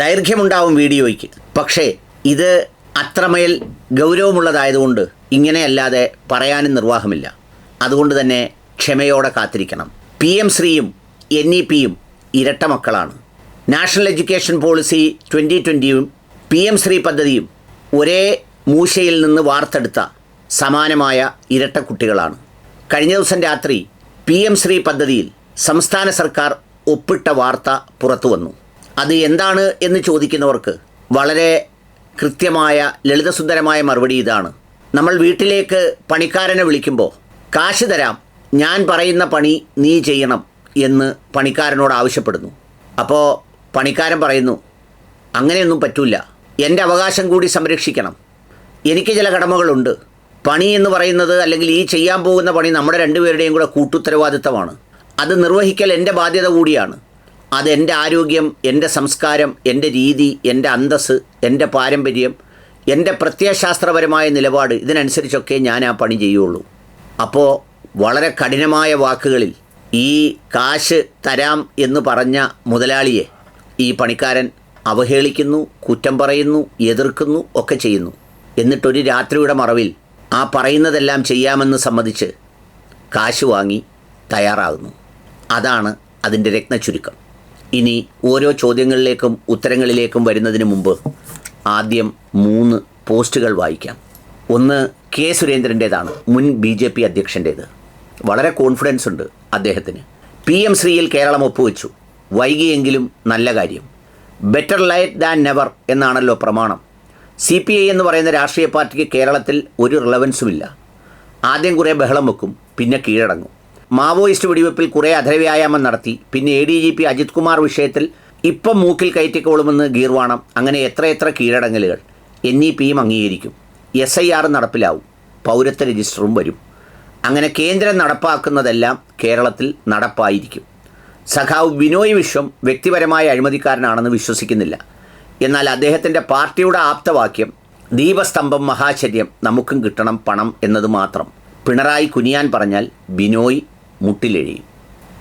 ദൈർഘ്യമുണ്ടാവും വീഡിയോയ്ക്ക്. പക്ഷേ ഇത് അത്രമേൽ ഗൗരവമുള്ളതായതുകൊണ്ട് ഇങ്ങനെയല്ലാതെ പറയാനും നിർവാഹമില്ല. അതുകൊണ്ട് തന്നെ ക്ഷമയോടെ കാത്തിരിക്കണം. പി എം ശ്രീയും എൻ ഇ പിയും ഇരട്ട മക്കളാണ്. നാഷണൽ എഡ്യൂക്കേഷൻ പോളിസി ട്വന്റി ട്വന്റിയും പി എം ശ്രീ പദ്ധതിയും ഒരേ മൂശയിൽ നിന്ന് വാർത്തെടുത്ത സമാനമായ ഇരട്ട കുട്ടികളാണ്. കഴിഞ്ഞ ദിവസം രാത്രി പി എം ശ്രീ പദ്ധതിയിൽ സംസ്ഥാന സർക്കാർ ഒപ്പിട്ട വാർത്ത പുറത്തു വന്നു അത് എന്താണ് എന്ന് ചോദിക്കുന്നവർക്ക് വളരെ കൃത്യമായ ലളിതസുന്ദരമായ മറുപടി ഇതാണ്. നമ്മൾ വീട്ടിലേക്ക് പണിക്കാരനെ വിളിക്കുമ്പോൾ കാശ് തരാം ഞാൻ പറയുന്ന പണി നീ ചെയ്യണം എന്ന് പണിക്കാരനോട് ആവശ്യപ്പെടുന്നു. അപ്പോൾ പണിക്കാരൻ പറയുന്നു അങ്ങനെയൊന്നും പറ്റൂല. എന്റെ അവകാശം കൂടി സംരക്ഷിക്കണം. എനിക്ക് ചില കടമകളുണ്ട്. പണി എന്ന് പറയുന്നത് അല്ലെങ്കിൽ ഈ ചെയ്യാൻ പോകുന്ന പണി നമ്മുടെ രണ്ടുപേരുടെയും കൂടെ കൂട്ടുത്തരവാദിത്തമാണ്. അത് നിർവഹിക്കൽ എന്റെ ബാധ്യത കൂടിയാണ്. അത് എന്റെ ആരോഗ്യം എന്റെ സംസ്കാരം എന്റെ രീതി എന്റെ അന്തസ്സ് എന്റെ പാരമ്പര്യം എന്റെ പ്രത്യയശാസ്ത്രപരമായ നിലപാട് ഇതിനനുസരിച്ചൊക്കെ ഞാൻ ആ പണി ചെയ്യുള്ളൂ. അപ്പോൾ വളരെ കഠിനമായ വാക്കുകളിൽ ഈ കാശ് തരാം എന്ന് പറഞ്ഞ മുതലാളിയെ ഈ പണിക്കാരൻ അവഹേളിക്കുന്നു കുറ്റം പറയുന്നു എതിർക്കുന്നു ഒക്കെ ചെയ്യുന്നു. എന്നിട്ടൊരു രാത്രിയുടെ മറവിൽ ആ പറയുന്നതെല്ലാം ചെയ്യാമെന്ന് സമ്മതിച്ച് കാശ് വാങ്ങി തയ്യാറാകുന്നു. അതാണ് അതിന്റെ രത്നച്ചുരുക്കം. ഇനി ഓരോ ചോദ്യങ്ങളിലേക്കും ഉത്തരങ്ങളിലേക്കും വരുന്നതിന് മുമ്പ് ആദ്യം മൂന്ന് പോസ്റ്റുകൾ വായിക്കാം. ഒന്ന് കെ സുരേന്ദ്രന്റേതാണ് മുൻ ബി ജെ പി അധ്യക്ഷന്റേത് വളരെ കോൺഫിഡൻസ് ഉണ്ട് അദ്ദേഹത്തിന്. പി എം ശ്രീയിൽ കേരളം ഒപ്പുവെച്ചു. വൈകിയെങ്കിലും നല്ല കാര്യം. ബെറ്റർ ലൈറ്റ് ദാൻ നെവർ എന്നാണല്ലോ പ്രമാണം. സി പി ഐ എന്ന് പറയുന്ന രാഷ്ട്രീയ പാർട്ടിക്ക് കേരളത്തിൽ ഒരു റിലവൻസുമില്ല ആദ്യം കുറേ ബഹളം വെക്കും പിന്നെ കീഴടങ്ങും. മാവോയിസ്റ്റ് വെടിവെപ്പിൽ കുറേ അധരവ്യായാമം നടത്തി. പിന്നെ A D G P Ajith Kumar വിഷയത്തിൽ ഇപ്പം മൂക്കിൽ കയറ്റിക്കോളുമെന്ന് ഗീർവാണം. അങ്ങനെ എത്രയെത്ര കീഴടങ്ങലുകൾ. എൻ ഇ പിയും അംഗീകരിക്കും. എസ് ഐ ആർ നടപ്പിലാവും. പൗരത്വ രജിസ്റ്ററും വരും. അങ്ങനെ കേന്ദ്രം നടപ്പാക്കുന്നതെല്ലാം കേരളത്തിൽ നടപ്പായിരിക്കും. സഖാവ് വിനോയ് വിശ്വം വ്യക്തിപരമായ അഴിമതിക്കാരനാണെന്ന് വിശ്വസിക്കുന്നില്ല. എന്നാൽ അദ്ദേഹത്തിന്റെ പാർട്ടിയുടെ ആപ്തവാക്യം ദീപസ്തംഭം മഹാചര്യം നമുക്കും കിട്ടണം പണം എന്നത് മാത്രം. പിണറായി കുനിയാൻ പറഞ്ഞാൽ ബിനോയ് മുട്ടിലെഴിയും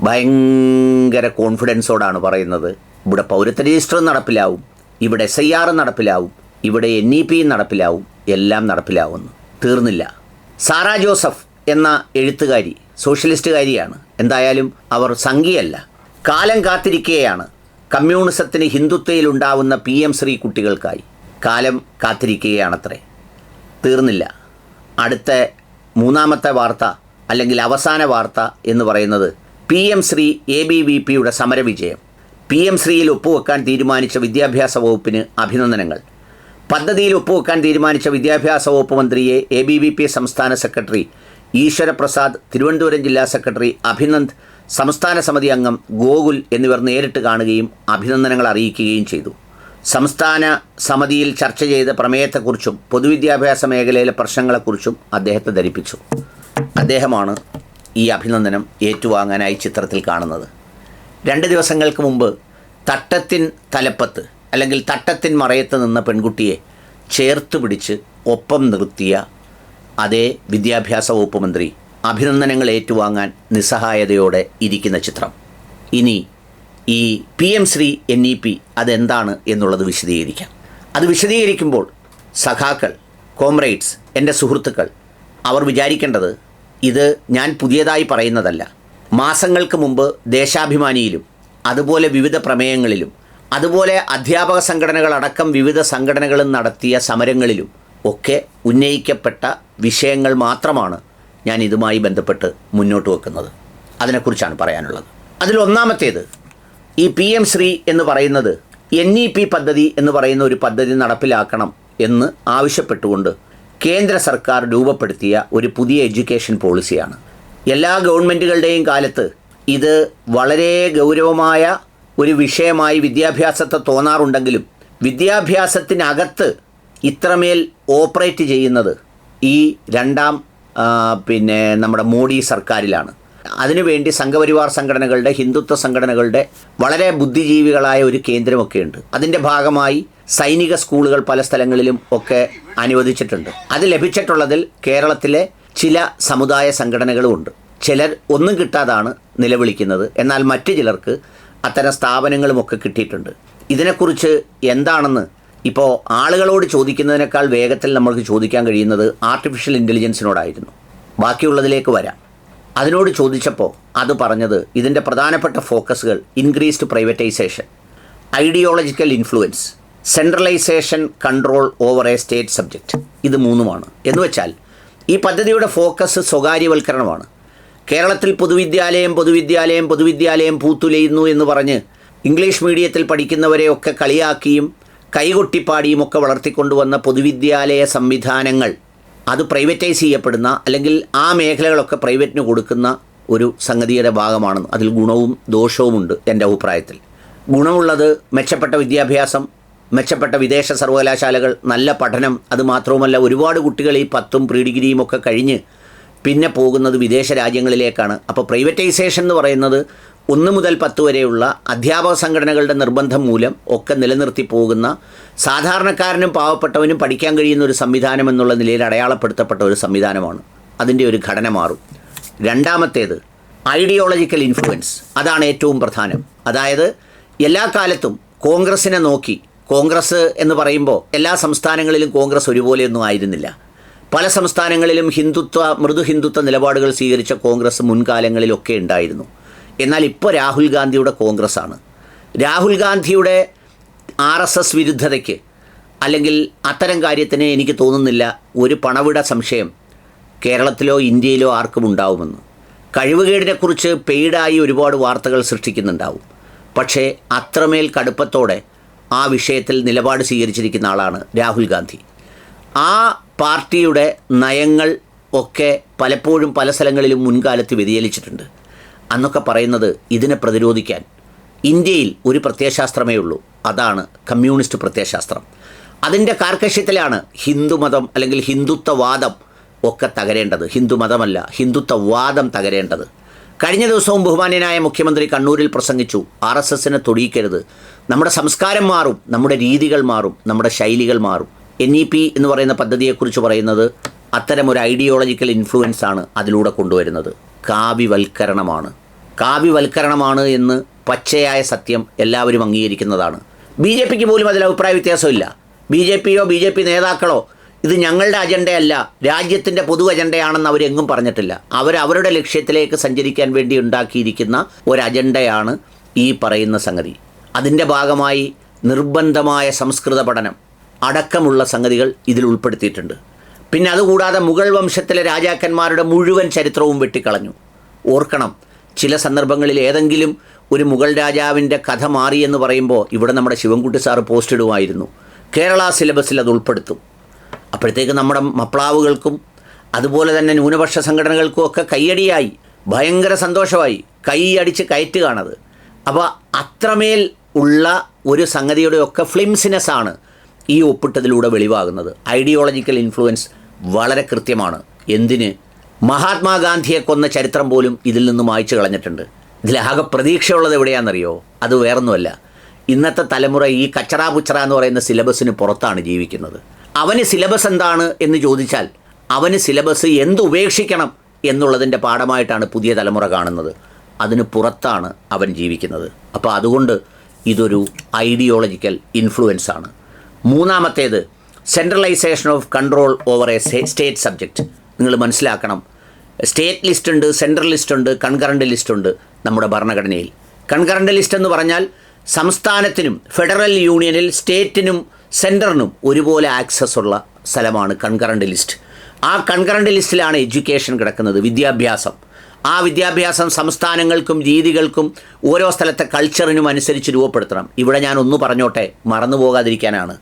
ഭയങ്കര കോൺഫിഡൻസോടാണ് പറയുന്നത്. ഇവിടെ പൗരത്വ രജിസ്റ്റർ നടപ്പിലാവും. ഇവിടെ എസ് ഐ ആർ നടപ്പിലാവും. ഇവിടെ എൻ ഇ പി നടപ്പിലാവും. എല്ലാം നടപ്പിലാവുന്നു. തീർന്നില്ല. സാറാ ജോസഫ് എന്ന എഴുത്തുകാരി സോഷ്യലിസ്റ്റുകാരിയാണ്. എന്തായാലും അവർ സംഘിയല്ല. കാലം കാത്തിരിക്കുകയാണ് കമ്മ്യൂണിസത്തിന് ഹിന്ദുത്വയിൽ ഉണ്ടാവുന്ന പി എം ശ്രീ കുട്ടികൾക്കായി കാലം കാത്തിരിക്കുകയാണത്രേ തീർന്നില്ല. അടുത്ത മൂന്നാമത്തെ വാർത്ത. അല്ലെങ്കിൽ അവസാന വാർത്ത എന്ന് പറയുന്നത് P M Shri A B V പിയുടെ സമരവിജയം. പി എം ശ്രീയിൽ ഒപ്പുവെക്കാൻ തീരുമാനിച്ച വിദ്യാഭ്യാസ വകുപ്പിന് അഭിനന്ദനങ്ങൾ. പദ്ധതിയിൽ ഒപ്പുവെക്കാൻ തീരുമാനിച്ച വിദ്യാഭ്യാസ വകുപ്പ് മന്ത്രിയെ എ ബി വി പി സംസ്ഥാന സെക്രട്ടറി ഈശ്വരപ്രസാദ് തിരുവനന്തപുരം ജില്ലാ സെക്രട്ടറി അഭിനന്ദ് സംസ്ഥാന സമിതി അംഗം ഗോകുൽ എന്നിവർ നേരിട്ട് കാണുകയും അഭിനന്ദനങ്ങൾ അറിയിക്കുകയും ചെയ്തു. സംസ്ഥാന സമിതിയിൽ ചർച്ച ചെയ്ത പ്രമേയത്തെക്കുറിച്ചും പൊതുവിദ്യാഭ്യാസ മേഖലയിലെ പ്രശ്നങ്ങളെക്കുറിച്ചും അദ്ദേഹത്തെ ധരിപ്പിച്ചു. അദ്ദേഹമാണ് ഈ അഭിനന്ദനം ഏറ്റുവാങ്ങാനായി ചിത്രത്തിൽ കാണുന്നത്. രണ്ട് ദിവസങ്ങൾക്ക് മുമ്പ് തട്ടത്തിൻ തലപ്പത്ത് അല്ലെങ്കിൽ തട്ടത്തിൻ മറയത്ത് നിന്ന പെൺകുട്ടിയെ ചേർത്ത് പിടിച്ച് ഒപ്പം നിർത്തിയ അതേ വിദ്യാഭ്യാസ വകുപ്പ് മന്ത്രി അഭിനന്ദനങ്ങൾ ഏറ്റുവാങ്ങാൻ നിസ്സഹായതയോടെ ഇരിക്കുന്ന ചിത്രം. ഇനി ഈ P M Shri N E P അതെന്താണ് എന്നുള്ളത് വിശദീകരിക്കാം. അത് വിശദീകരിക്കുമ്പോൾ സഖാക്കൾ കോംറേഡ്സ് എന്റെ സുഹൃത്തുക്കൾ അവർ വിചാരിക്കേണ്ടത് ഇത് ഞാൻ പുതിയതായി പറയുന്നതല്ല. മാസങ്ങൾക്ക് മുമ്പ് ദേശാഭിമാനിയിലും അതുപോലെ വിവിധ പ്രമേയങ്ങളിലും അതുപോലെ അധ്യാപക സംഘടനകളടക്കം വിവിധ സംഘടനകളും നടത്തിയ സമരങ്ങളിലും ഒക്കെ ഉന്നയിക്കപ്പെട്ട വിഷയങ്ങൾ മാത്രമാണ് ഞാൻ ഇതുമായി ബന്ധപ്പെട്ട് മുന്നോട്ട് വെക്കുന്നത്. അതിനെക്കുറിച്ചാണ് പറയാനുള്ളത്. അതിലൊന്നാമത്തേത് ഈ പി എം ശ്രീ എന്ന് പറയുന്നത് എൻ ഇ പി പദ്ധതി എന്ന് പറയുന്ന ഒരു പദ്ധതി നടപ്പിലാക്കണം എന്ന് ആവശ്യപ്പെട്ടുകൊണ്ട് കേന്ദ്ര സർക്കാർ രൂപപ്പെടുത്തിയ ഒരു പുതിയ എഡ്യൂക്കേഷൻ പോളിസിയാണ്. എല്ലാ ഗവൺമെന്റുകളുടെയും കാലത്ത് ഇത് വളരെ ഗൗരവമായ ഒരു വിഷയമായി വിദ്യാഭ്യാസത്തെ തോന്നാറുണ്ടെങ്കിലും വിദ്യാഭ്യാസത്തിനകത്ത് ഇത്രമേൽ ഓപ്പറേറ്റ് ചെയ്യുന്നത് ഈ രണ്ടാം പിന്നെ നമ്മുടെ മോഡി സർക്കാരിലാണ്. അതിനുവേണ്ടി സംഘപരിവാർ സംഘടനകളുടെ ഹിന്ദുത്വ സംഘടനകളുടെ വളരെ ബുദ്ധിജീവികളായ ഒരു കേന്ദ്രമൊക്കെയുണ്ട്. അതിന്റെ ഭാഗമായി സൈനിക സ്കൂളുകൾ പല സ്ഥലങ്ങളിലും ഒക്കെ അനുവദിച്ചിട്ടുണ്ട്. അത് ലഭിച്ചിട്ടുള്ളതിൽ കേരളത്തിലെ ചില സമുദായ സംഘടനകളുമുണ്ട് ചിലർ ഒന്നും കിട്ടാതാണ് നിലവിളിക്കുന്നത്. എന്നാൽ മറ്റു ചിലർക്ക് അത്തരം സ്ഥാപനങ്ങളുമൊക്കെ കിട്ടിയിട്ടുണ്ട്. ഇതിനെക്കുറിച്ച് എന്താണെന്ന് ഇപ്പോൾ ആളുകളോട് ചോദിക്കുന്നതിനേക്കാൾ വേഗത്തിൽ നമ്മൾക്ക് ചോദിക്കാൻ കഴിയുന്നത് ആർട്ടിഫിഷ്യൽ ഇന്റലിജൻസിനോടായിരുന്നു ബാക്കിയുള്ളതിലേക്ക് വരാം. അതിനോട് ചോദിച്ചപ്പോൾ അത് പറഞ്ഞത് ഇതിന്റെ പ്രധാനപ്പെട്ട ഫോക്കസുകൾ increased privatisation ideological influence centralisation control over a state subject ഇത് മൂന്നുമാണ്. എന്ന് വെച്ചാൽ ഈ പദ്ധതിയുടെ ഫോക്കസ് സ്വകാര്യവൽക്കരണമാണ്. കേരളത്തിൽ പൊതുവിദ്യാലയം പൊതുവിദ്യാലയം പൊതുവിദ്യാലയം പൂത്തുലയുന്നു എന്ന് പറഞ്ഞ് ഇംഗ്ലീഷ് മീഡിയത്തിൽ പഠിക്കുന്നവരെയൊക്കെ കളിയാക്കിയും കൈകൊട്ടിപ്പാടിയും ഒക്കെ വളർത്തിക്കൊണ്ടുവന്ന പൊതുവിദ്യാലയ സംവിധാനങ്ങൾ അത് പ്രൈവറ്റൈസ് ചെയ്യപ്പെടുന്ന അല്ലെങ്കിൽ ആ മേഖലകളൊക്കെ പ്രൈവറ്റിന് കൊടുക്കുന്ന ഒരു സംഗതിയുടെ ഭാഗമാണെന്ന്. അതിൽ ഗുണവും ദോഷവുമുണ്ട് എന്റെ അഭിപ്രായത്തിൽ. ഗുണമുള്ളത് മെച്ചപ്പെട്ട വിദ്യാഭ്യാസം മെച്ചപ്പെട്ട വിദേശ സർവകലാശാലകൾ നല്ല പഠനം അത് മാത്രവുമല്ല ഒരുപാട് കുട്ടികൾ ഈ പത്തും പ്രീ ഡിഗ്രിയും ഒക്കെ കഴിഞ്ഞ് പിന്നെ പോകുന്നത് വിദേശ രാജ്യങ്ങളിലേക്കാണ്. അപ്പോൾ പ്രൈവറ്റൈസേഷൻ എന്ന് പറയുന്നത് ഒന്ന് മുതൽ പത്ത് വരെയുള്ള അധ്യാപക സംഘടനകളുടെ നിർബന്ധം മൂലം ഒക്കെ നിലനിർത്തി പോകുന്ന സാധാരണക്കാരനും പാവപ്പെട്ടവനും പഠിക്കാൻ കഴിയുന്ന ഒരു സംവിധാനം എന്നുള്ള നിലയിൽ അടയാളപ്പെടുത്തപ്പെട്ട ഒരു സംവിധാനമാണ്. അതിന്റെ ഒരു ഘടന മാറും. രണ്ടാമത്തേത് ഐഡിയോളജിക്കൽ ഇൻഫ്ലുവൻസ് അതാണ് ഏറ്റവും പ്രധാനം. അതായത് എല്ലാ കാലത്തും കോൺഗ്രസിനെ നോക്കി കോൺഗ്രസ് എന്ന് പറയുമ്പോൾ എല്ലാ സംസ്ഥാനങ്ങളിലും കോൺഗ്രസ് ഒരുപോലെയൊന്നും ആയിരുന്നില്ല. പല സംസ്ഥാനങ്ങളിലും ഹിന്ദുത്വ മൃദു ഹിന്ദുത്വ നിലപാടുകൾ സ്വീകരിച്ച കോൺഗ്രസ് മുൻകാലങ്ങളിലൊക്കെ ഉണ്ടായിരുന്നു. എന്നാൽ ഇപ്പോൾ രാഹുൽ ഗാന്ധിയുടെ കോൺഗ്രസ് ആണ് രാഹുൽ ഗാന്ധിയുടെ ആർ എസ് എസ് വിരുദ്ധതയ്ക്ക് അല്ലെങ്കിൽ അത്തരം കാര്യത്തിന് എനിക്ക് തോന്നുന്നില്ല ഒരു പണവിട സംശയം കേരളത്തിലോ ഇന്ത്യയിലോ ആർക്കും ഉണ്ടാവുമെന്ന്. കഴിവുകേടിനെക്കുറിച്ച് പെയ്ഡായി ഒരുപാട് വാർത്തകൾ സൃഷ്ടിക്കുന്നുണ്ടാവും. പക്ഷേ അത്രമേൽ കടുപ്പത്തോടെ ആ വിഷയത്തിൽ നിലപാട് സ്വീകരിച്ചിരിക്കുന്ന ആളാണ് രാഹുൽ ഗാന്ധി. ആ പാർട്ടിയുടെ നയങ്ങൾ ഒക്കെ പലപ്പോഴും പല സ്ഥലങ്ങളിലും മുൻകാലത്ത് വ്യതിചലിച്ചിട്ടുണ്ട്. അന്നൊക്കെ പറയുന്നത് ഇതിനെ പ്രതിരോധിക്കാൻ ഇന്ത്യയിൽ ഒരു പ്രത്യയശാസ്ത്രമേ ഉള്ളൂ. അതാണ് കമ്മ്യൂണിസ്റ്റ് പ്രത്യയശാസ്ത്രം. അതിന്റെ കാർക്കശ്യത്തിലാണ് ഹിന്ദുമതം അല്ലെങ്കിൽ ഹിന്ദുത്വവാദം ഒക്കെ തകരേണ്ടത്. ഹിന്ദുമതമല്ല ഹിന്ദുത്വവാദം തകരേണ്ടത്. കഴിഞ്ഞ ദിവസവും ബഹുമാന്യനായ മുഖ്യമന്ത്രി കണ്ണൂരിൽ പ്രസംഗിച്ചു. ആർ എസ് എസിനെ തൊടിയിക്കരുത്. നമ്മുടെ സംസ്കാരം മാറും നമ്മുടെ രീതികൾ മാറും നമ്മുടെ ശൈലികൾ മാറും. എൻ ഇ പി എന്ന് പറയുന്ന പദ്ധതിയെക്കുറിച്ച് പറയുന്നത് അത്തരം ഒരു ഐഡിയോളജിക്കൽ ഇൻഫ്ലുവൻസ് ആണ് അതിലൂടെ കൊണ്ടുവരുന്നത്. കാവ്യവൽക്കരണമാണ്. കാവ്യവൽക്കരണമാണ് എന്ന് പച്ചയായ സത്യം എല്ലാവരും അംഗീകരിക്കുന്നതാണ്. ബി ജെ പിക്ക് പോലും അതിൽ അഭിപ്രായ വ്യത്യാസമില്ല. ബി ജെ പിയോ ബി ജെ പി നേതാക്കളോ ഇത് ഞങ്ങളുടെ അജണ്ടയല്ല. രാജ്യത്തിന്റെ പൊതു അജണ്ടയാണെന്ന് അവരെങ്ങും പറഞ്ഞിട്ടില്ല. അവർ അവരുടെ ലക്ഷ്യത്തിലേക്ക് സഞ്ചരിക്കാൻ വേണ്ടി ഉണ്ടാക്കിയിരിക്കുന്ന ഒരു അജണ്ടയാണ് ഈ പറയുന്ന സംഗതി. അതിന്റെ ഭാഗമായി നിർബന്ധമായ സംസ്കൃത പഠനം അടക്കമുള്ള സംഗതികൾ ഇതിൽ ഉൾപ്പെടുത്തിയിട്ടുണ്ട്. പിന്നെ അതുകൂടാതെ മുഗൾ വംശത്തിലെ രാജാക്കന്മാരുടെ മുഴുവൻ ചരിത്രവും വെട്ടിക്കളഞ്ഞു. ഓർക്കണം ചില സന്ദർഭങ്ങളിൽ ഏതെങ്കിലും ഒരു മുഗൾ രാജാവിന്റെ കഥ മാറിയെന്ന് പറയുമ്പോൾ ഇവിടെ നമ്മുടെ ശിവൻകുട്ടി സാറ് പോസ്റ്റ് ഇടുമായിരുന്നു. കേരള സിലബസിൽ അത് ഉൾപ്പെടുത്തും. അപ്പോഴത്തേക്ക് നമ്മുടെ മപ്ലാവുകൾക്കും അതുപോലെ തന്നെ ന്യൂനപക്ഷ സംഘടനകൾക്കും ഒക്കെ കയ്യടിയായി ഭയങ്കര സന്തോഷമായി കൈയടിച്ച് കയറ്റുകയാണത്. അപ്പോൾ അത്രമേൽ ഉള്ള ഒരു സംഗതിയുടെ ഒക്കെ ഫ്ലിംസിനെസ് ആണ് ഈ ഒപ്പിട്ടതിലൂടെ വെളിവാകുന്നത്. ഐഡിയോളജിക്കൽ ഇൻഫ്ലുവൻസ് വളരെ കൃത്യമാണ്. എന്തിന്? മഹാത്മാഗാന്ധിയെ കൊന്ന ചരിത്രം പോലും ഇതിൽ നിന്ന് മായ്ച്ചു കളഞ്ഞിട്ടുണ്ട്. ഇതിലാകെ പ്രതീക്ഷയുള്ളത് എവിടെയാണെന്നറിയോ? അത് വേറൊന്നുമല്ല. ഇന്നത്തെ തലമുറ ഈ കച്ചറ പുച്ചറ എന്ന് പറയുന്ന സിലബസിന് പുറത്താണ് ജീവിക്കുന്നത്. അവന് സിലബസ് എന്താണ് എന്ന് ചോദിച്ചാൽ അവന് സിലബസ് എന്ത് ഉപേക്ഷിക്കണം എന്നുള്ളതിന്റെ പാഠമായിട്ടാണ് പുതിയ തലമുറ കാണുന്നത്. അതിന് പുറത്താണ് അവൻ ജീവിക്കുന്നത്. അപ്പോൾ അതുകൊണ്ട് ഇതൊരു ഐഡിയോളജിക്കൽ ഇൻഫ്ലുവൻസ് ആണ്. മൂന്നാമത്തേത് centralisation of control over a state subject നിങ്ങൾ മനസ്സിലാക്കണം സ്റ്റേറ്റ് ലിസ്റ്റ് ഉണ്ട് സെൻട്രൽ ലിസ്റ്റ് ഉണ്ട് കൺകറണ്ട് ലിസ്റ്റ് ഉണ്ട് നമ്മുടെ ഭരണഘടനയിൽ. കൺകറണ്ട് ലിസ്റ്റ് എന്ന് പറഞ്ഞാൽ സംസ്ഥാനത്തിനും ഫെഡറൽ യൂണിയനിൽ സ്റ്റേറ്റിനും സെന്ററിനും ഒരുപോലെ ആക്സസ് ഉള്ള സ്ഥലമാണ് കൺകറണ്ട് ലിസ്റ്റ്. ആ കൺകറണ്ട് ലിസ്റ്റിലാണ് എഡ്യൂക്കേഷൻ കിടക്കുന്നത് വിദ്യാഭ്യാസം. ആ വിദ്യാഭ്യാസം സംസ്ഥാനങ്ങൾക്കും രീതികൾക്കും ഓരോ സ്ഥലത്തെ കൾച്ചറിനും അനുസരിച്ച് രൂപപ്പെടുത്തണം. ഇവിടെ ഞാൻ ഒന്ന് പറഞ്ഞോട്ടെ മറന്നു പോകാതിരിക്കാനാണ്.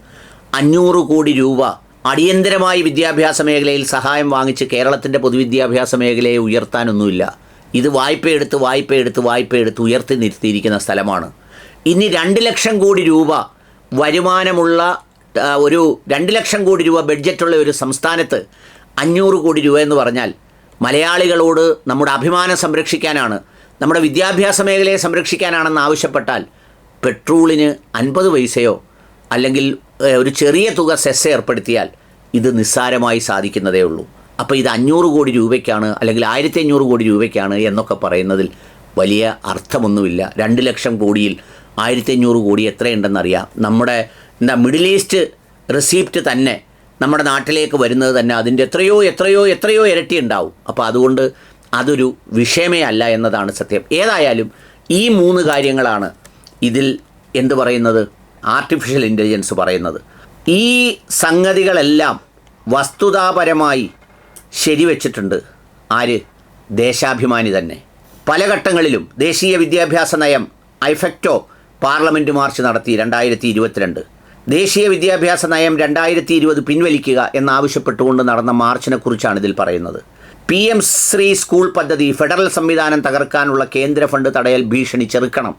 അഞ്ഞൂറ് കോടി രൂപ അടിയന്തരമായി വിദ്യാഭ്യാസ മേഖലയിൽ സഹായം വാങ്ങിച്ച് കേരളത്തിന്റെ പൊതുവിദ്യാഭ്യാസ മേഖലയെ ഉയർത്താനൊന്നുമില്ല. ഇത് വായ്പയെടുത്ത് വായ്പയെടുത്ത് വായ്പയെടുത്ത് ഉയർത്തി നിർത്തിയിരിക്കുന്ന സ്ഥലമാണ്. ഇനി രണ്ട് ലക്ഷം കോടി രൂപ വരുമാനമുള്ള ഒരു രണ്ട് ലക്ഷം കോടി രൂപ ബഡ്ജറ്റുള്ള ഒരു സംസ്ഥാനത്ത് അഞ്ഞൂറ് കോടി രൂപ എന്ന് പറഞ്ഞാൽ മലയാളികളോട് നമ്മുടെ അഭിമാനം സംരക്ഷിക്കാനാണ് നമ്മുടെ വിദ്യാഭ്യാസ മേഖലയെ സംരക്ഷിക്കാനാണെന്ന് ആവശ്യപ്പെട്ടാൽ പെട്രോളിന് അൻപത് പൈസയോ അല്ലെങ്കിൽ ഒരു ചെറിയ തുക സെസ് ഏർപ്പെടുത്തിയാൽ ഇത് നിസ്സാരമായി സാധിക്കുന്നതേ ഉള്ളൂ. അപ്പോൾ ഇത് അഞ്ഞൂറ് കോടി രൂപയ്ക്കാണ് അല്ലെങ്കിൽ ആയിരത്തി അഞ്ഞൂറ് കോടി രൂപയ്ക്കാണ് എന്നൊക്കെ പറയുന്നതിൽ വലിയ അർത്ഥമൊന്നുമില്ല. രണ്ട് ലക്ഷം കോടിയിൽ ആയിരത്തി അഞ്ഞൂറ് കോടി എത്രയുണ്ടെന്നറിയാം. നമ്മുടെ എന്താ മിഡിൽ ഈസ്റ്റ് റെസീപ്റ്റ് തന്നെ നമ്മുടെ നാട്ടിലേക്ക് വരുന്നത് തന്നെ അതിന്റെ എത്രയോ എത്രയോ എത്രയോ ഇരട്ടി ഉണ്ടാവും. അപ്പോൾ അതുകൊണ്ട് അതൊരു വിഷയമേ അല്ല എന്നതാണ് സത്യം. ഏതായാലും ഈ മൂന്ന് കാര്യങ്ങളാണ് ഇതിൽ എന്ത് പറയുന്നത്? ആർട്ടിഫിഷ്യൽ ഇന്റലിജൻസ് പറയുന്നത്. ഈ സംഗതികളെല്ലാം വസ്തുതാപരമായി ശരിവെച്ചിട്ടുണ്ട് ആര്? ദേശാഭിമാനി തന്നെ. പല ഘട്ടങ്ങളിലും ദേശീയ വിദ്യാഭ്യാസ നയം ഐഫക്റ്റോ പാർലമെന്റ് മാർച്ച് നടത്തി രണ്ടായിരത്തി ഇരുപത്തിരണ്ട് ദേശീയ വിദ്യാഭ്യാസ നയം രണ്ടായിരത്തി ഇരുപത് പിൻവലിക്കുക എന്നാവശ്യപ്പെട്ടുകൊണ്ട് നടന്ന മാർച്ചിനെക്കുറിച്ചാണ് ഇതിൽ പറയുന്നത്. പി എം ശ്രീ സ്കൂൾ പദ്ധതി ഫെഡറൽ സംവിധാനം തകർക്കാനുള്ള കേന്ദ്ര ഫണ്ട് തടയൽ ഭീഷണി ചെറുക്കണം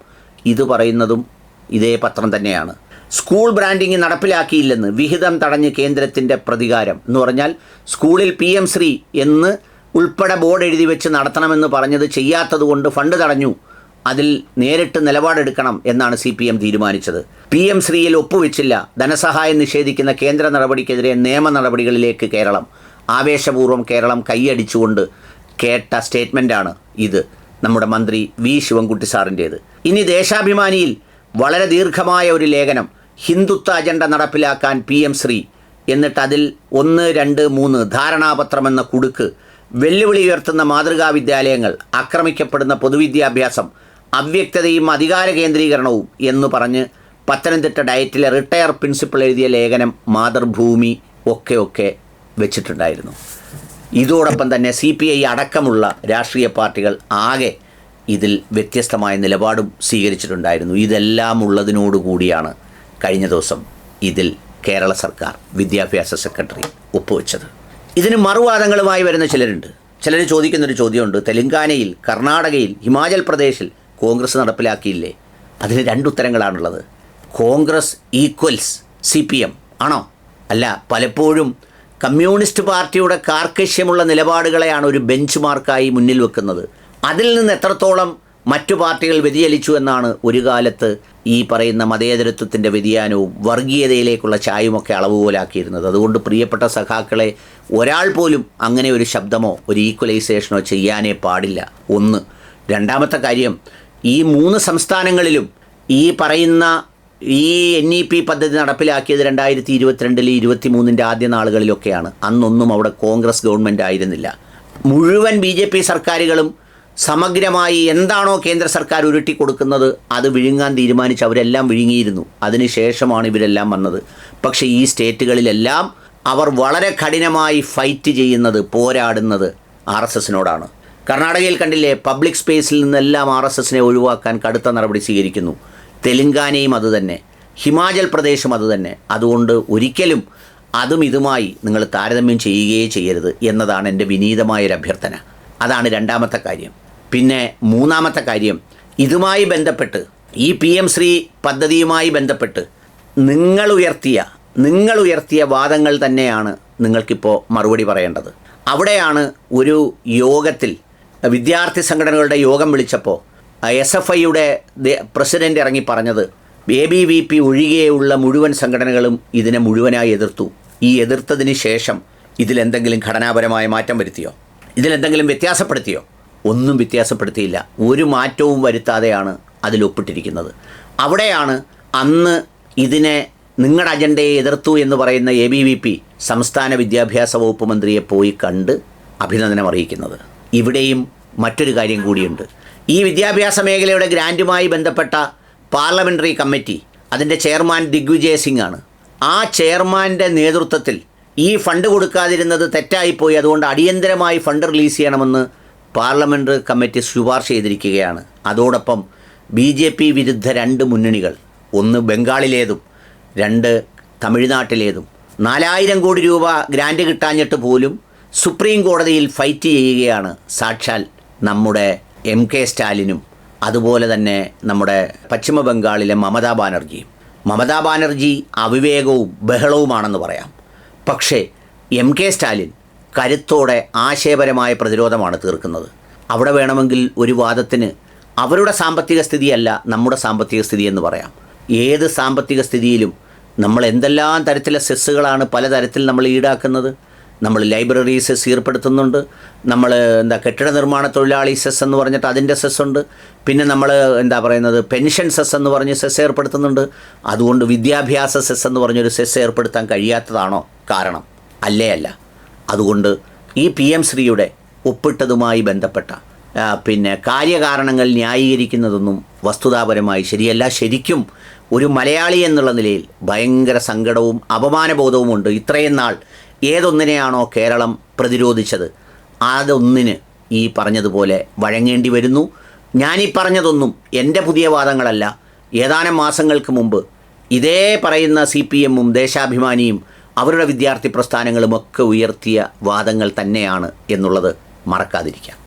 ഇത് പറയുന്നതും ഇതേ പത്രം തന്നെയാണ്. സ്കൂൾ ബ്രാൻഡിംഗ് നടപ്പിലാക്കിയില്ലെന്ന് വിഹിതം തടഞ്ഞ് കേന്ദ്രത്തിന്റെ പ്രതികാരം എന്ന് പറഞ്ഞാൽ സ്കൂളിൽ പി എം ശ്രീ എന്ന് ഉൾപ്പെടെ ബോർഡ് എഴുതി വെച്ച് നടത്തണമെന്ന് പറഞ്ഞത് ചെയ്യാത്തത് കൊണ്ട് ഫണ്ട് തടഞ്ഞു. അതിൽ നേരിട്ട് നിലപാടെടുക്കണം എന്നാണ് സി പി എം തീരുമാനിച്ചത്. പി എം ശ്രീയിൽ ഒപ്പുവെച്ചില്ല ധനസഹായം നിഷേധിക്കുന്ന കേന്ദ്ര നടപടിക്കെതിരെ നിയമ നടപടികളിലേക്ക് കേരളം. ആവേശപൂർവം കേരളം കൈയടിച്ചുകൊണ്ട് കേട്ട സ്റ്റേറ്റ്മെന്റാണ് ഇത്. നമ്മുടെ മന്ത്രി വി ശിവൻകുട്ടി സാറിന്റേത് ഇനി ദേശാഭിമാനിയിൽ വളരെ ദീർഘമായ ഒരു ലേഖനം ഹിന്ദുത്വ അജണ്ട നടപ്പിലാക്കാൻ പി എം ശ്രീ എന്നിട്ട് അതിൽ ഒന്ന് രണ്ട് മൂന്ന് ധാരണാപത്രമെന്ന കുടുക്ക് വെല്ലുവിളി ഉയർത്തുന്ന മാതൃകാ വിദ്യാലയങ്ങൾ ആക്രമിക്കപ്പെടുന്ന പൊതുവിദ്യാഭ്യാസം അവ്യക്തതയും അധികാര കേന്ദ്രീകരണവും എന്ന് പറഞ്ഞ് പത്തനംതിട്ട ഡയറ്റിലെ റിട്ടയർ പ്രിൻസിപ്പൾ എഴുതിയ ലേഖനം മാതൃഭൂമി ഒക്കെ ഒക്കെ വെച്ചിട്ടുണ്ടായിരുന്നു. ഇതോടൊപ്പം തന്നെ സി പി ഐ അടക്കമുള്ള രാഷ്ട്രീയ പാർട്ടികൾ ആകെ ഇതിൽ വ്യത്യസ്തമായ നിലപാടും സ്വീകരിച്ചിട്ടുണ്ടായിരുന്നു. ഇതെല്ലാം ഉള്ളതിനോടുകൂടിയാണ് കഴിഞ്ഞ ദിവസം ഇതിൽ കേരള സർക്കാർ വിദ്യാഭ്യാസ സെക്രട്ടറി ഒപ്പുവെച്ചത്. ഇതിന് മറുവാദങ്ങളുമായി വരുന്ന ചിലരുണ്ട്. ചിലർ ചോദിക്കുന്നൊരു ചോദ്യമുണ്ട്. തെലങ്കാനയിൽ കർണാടകയിൽ ഹിമാചൽ പ്രദേശിൽ കോൺഗ്രസ് നടപ്പിലാക്കിയില്ലേ? അതിന് രണ്ടുത്തരങ്ങളാണുള്ളത്. Congress equals C P M. ആണോ? അല്ല പലപ്പോഴും കമ്മ്യൂണിസ്റ്റ് പാർട്ടിയുടെ കാർക്കശ്യമുള്ള നിലപാടുകളെയാണ് ഒരു ബെഞ്ച് മാർക്കായി മുന്നിൽ വെക്കുന്നത്. അതിൽ നിന്ന് എത്രത്തോളം മറ്റു പാർട്ടികൾ വ്യതിചലിച്ചു എന്നാണ് ഒരു കാലത്ത് ഈ പറയുന്ന മതേതരത്വത്തിന്റെ വ്യതിയാനവും വർഗീയതയിലേക്കുള്ള ചായുമൊക്കെ അളവുപോലാക്കിയിരുന്നത് അതുകൊണ്ട് പ്രിയപ്പെട്ട സഖാക്കളെ ഒരാൾ പോലും അങ്ങനെ ഒരു ശബ്ദമോ ഒരു ഈക്വലൈസേഷനോ ചെയ്യാനേ പാടില്ല. ഒന്ന്. രണ്ടാമത്തെ കാര്യം ഈ മൂന്ന് സംസ്ഥാനങ്ങളിലും ഈ പറയുന്ന ഈ എൻ ഇ പി പദ്ധതി നടപ്പിലാക്കിയത് രണ്ടായിരത്തി ഇരുപത്തിരണ്ടിൽ ഇരുപത്തി മൂന്നിന്റെ ആദ്യ നാളുകളിലൊക്കെയാണ്. അന്നൊന്നും അവിടെ കോൺഗ്രസ് ഗവൺമെന്റ് ആയിരുന്നില്ല. മുഴുവൻ ബി ജെ പി സർക്കാരുകളും സമഗ്രമായി എന്താണോ കേന്ദ്ര സർക്കാർ ഉരുട്ടി കൊടുക്കുന്നത് അത് വിഴുങ്ങാൻ തീരുമാനിച്ച് അവരെല്ലാം വിഴുങ്ങിയിരുന്നു. അതിനുശേഷമാണ് ഇവരെല്ലാം വന്നത്. പക്ഷേ ഈ സ്റ്റേറ്റുകളിലെല്ലാം അവർ വളരെ കഠിനമായി ഫൈറ്റ് ചെയ്യുന്നത് പോരാടുന്നത് ആർ എസ് എസിനോടാണ്. കർണാടകയിൽ കണ്ടില്ലേ പബ്ലിക് സ്പേസിൽ നിന്നെല്ലാം ആർ എസ് എസിനെ ഒഴിവാക്കാൻ കടുത്ത നടപടി സ്വീകരിക്കുന്നു. തെലങ്കാനയും അതുതന്നെ ഹിമാചൽ പ്രദേശും അതുതന്നെ അതുകൊണ്ട് ഒരിക്കലും അതും ഇതുമായി നിങ്ങൾ താരതമ്യം ചെയ്യുകയേ ചെയ്യരുത് എന്നതാണ് എന്റെ വിനീതമായൊരു അഭ്യർത്ഥന. അതാണ് രണ്ടാമത്തെ കാര്യം. പിന്നെ മൂന്നാമത്തെ കാര്യം ഇതുമായി ബന്ധപ്പെട്ട് ഈ പി എം ശ്രീ പദ്ധതിയുമായി ബന്ധപ്പെട്ട് നിങ്ങൾ ഉയർത്തിയ നിങ്ങൾ ഉയർത്തിയ വാദങ്ങൾ തന്നെയാണ് നിങ്ങൾക്കിപ്പോൾ മറുപടി പറയേണ്ടത്. അവിടെയാണ് ഒരു യോഗത്തിൽ വിദ്യാർത്ഥി സംഘടനകളുടെ യോഗം വിളിച്ചപ്പോൾ എസ് എഫ് ഐയുടെ പ്രസിഡന്റ് ഇറങ്ങി പറഞ്ഞത് എ ബി വി പി ഒഴികെയുള്ള മുഴുവൻ സംഘടനകളും ഇതിനെ മുഴുവനായി എതിർത്തു. ഈ എതിർത്തതിന് ശേഷം ഇതിലെന്തെങ്കിലും ഘടനാപരമായ മാറ്റം വരുത്തിയോ? ഇതിലെന്തെങ്കിലും വ്യത്യാസപ്പെടുത്തിയോ? ഒന്നും വ്യത്യാസപ്പെടുത്തിയില്ല. ഒരു മാറ്റവും വരുത്താതെയാണ് അതിൽ ഒപ്പിട്ടിരിക്കുന്നത് അവിടെയാണ് അന്ന് ഇതിനെ നിങ്ങളുടെ അജണ്ടയെ എതിർത്തു എന്ന് പറയുന്ന എ ബി വി പി സംസ്ഥാന വിദ്യാഭ്യാസ വകുപ്പ് മന്ത്രിയെ പോയി കണ്ട് അഭിനന്ദനം അറിയിക്കുന്നത്. ഇവിടെയും മറ്റൊരു കാര്യം കൂടിയുണ്ട്. ഈ വിദ്യാഭ്യാസ മേഖലയുടെ ഗ്രാന്റുമായി ബന്ധപ്പെട്ട പാർലമെന്ററി കമ്മിറ്റി അതിന്റെ ചെയർമാൻ ദിഗ്വിജയ് സിംഗ് ആണ് ആ ചെയർമാന്റെ നേതൃത്വത്തിൽ ഈ ഫണ്ട് കൊടുക്കാതിരുന്നത് തെറ്റായിപ്പോയി. അതുകൊണ്ട് അടിയന്തരമായി ഫണ്ട് റിലീസ് ചെയ്യണമെന്ന് പാർലമെന്ററി കമ്മിറ്റി ശുപാർശ ചെയ്തിരിക്കുകയാണ്. അതോടൊപ്പം ബി ജെ പി വിരുദ്ധ രണ്ട് മുന്നണികൾ ഒന്ന് ബംഗാളിലേതും രണ്ട് തമിഴ്നാട്ടിലേതും. നാലായിരം കോടി രൂപ ഗ്രാൻഡ് കിട്ടാഞ്ഞിട്ട് പോലും സുപ്രീം കോടതിയിൽ ഫൈറ്റ് ചെയ്യുകയാണ്. സാക്ഷാൽ നമ്മുടെ എം കെ സ്റ്റാലിനും അതുപോലെ തന്നെ നമ്മുടെ പശ്ചിമ ബംഗാളിലെ മമതാ ബാനർജിയും. മമതാ ബാനർജി അവിവേകവും ബഹളവുമാണെന്ന് പറയാം. പക്ഷേ എം കെ സ്റ്റാലിൻ കരുത്തോടെ ആശയപരമായ പ്രതിരോധമാണ് തീർക്കുന്നത്. അവിടെ വേണമെങ്കിൽ ഒരു വാദത്തിന് അവരുടെ സാമ്പത്തിക സ്ഥിതിയല്ല നമ്മുടെ സാമ്പത്തിക സ്ഥിതി എന്ന് പറയാം. ഏത് സാമ്പത്തിക സ്ഥിതിയിലും നമ്മൾ എന്തെല്ലാം തരത്തിലെ സെസ്സുകളാണ് പലതരത്തിൽ നമ്മൾ ഈടാക്കുന്നത്? നമ്മൾ ലൈബ്രറി സെസ് ഏർപ്പെടുത്തുന്നുണ്ട് നമ്മൾ എന്താ കെട്ടിട നിർമ്മാണ തൊഴിലാളി സെസ് എന്ന് പറഞ്ഞിട്ട് അതിന്റെ സെസ് ഉണ്ട്. പിന്നെ നമ്മൾ എന്താ പറയുന്നത് പെൻഷൻ സെസ് എന്ന് പറഞ്ഞ് സെസ് ഏർപ്പെടുത്തുന്നുണ്ട്. അതുകൊണ്ട് വിദ്യാഭ്യാസ സെസ് എന്ന് പറഞ്ഞൊരു സെസ് ഏർപ്പെടുത്താൻ കഴിയാത്തതാണോ കാരണം? അല്ലേ അല്ല. അതുകൊണ്ട് ഈ പി എം ശ്രീയുടെ ഒപ്പിട്ടതുമായി ബന്ധപ്പെട്ട പിന്നെ കാര്യകാരണങ്ങൾ ന്യായീകരിക്കുന്നതൊന്നും വസ്തുതാപരമായി ശരിയല്ല. ശരിക്കും ഒരു മലയാളി എന്നുള്ള നിലയിൽ ഭയങ്കര സങ്കടവും അപമാനബോധവുമുണ്ട്. ഇത്രയും നാൾ ഏതൊന്നിനെയാണോ കേരളം പ്രതിരോധിച്ചത്? അതൊന്നിന് ഈ പറഞ്ഞതുപോലെ വഴങ്ങേണ്ടി വരുന്നു. ഞാനീ പറഞ്ഞതൊന്നും എന്റെ പുതിയ വാദങ്ങളല്ല. ഏതാനും മാസങ്ങൾക്ക് മുമ്പ് ഇതേ പറയുന്ന സി പി എമ്മും ദേശാഭിമാനിയും അവരുടെ വിദ്യാർത്ഥി പ്രസ്ഥാനങ്ങളുമൊക്കെ ഉയർത്തിയ വാദങ്ങൾ തന്നെയാണ് എന്നുള്ളത് മറക്കാതിരിക്കാം.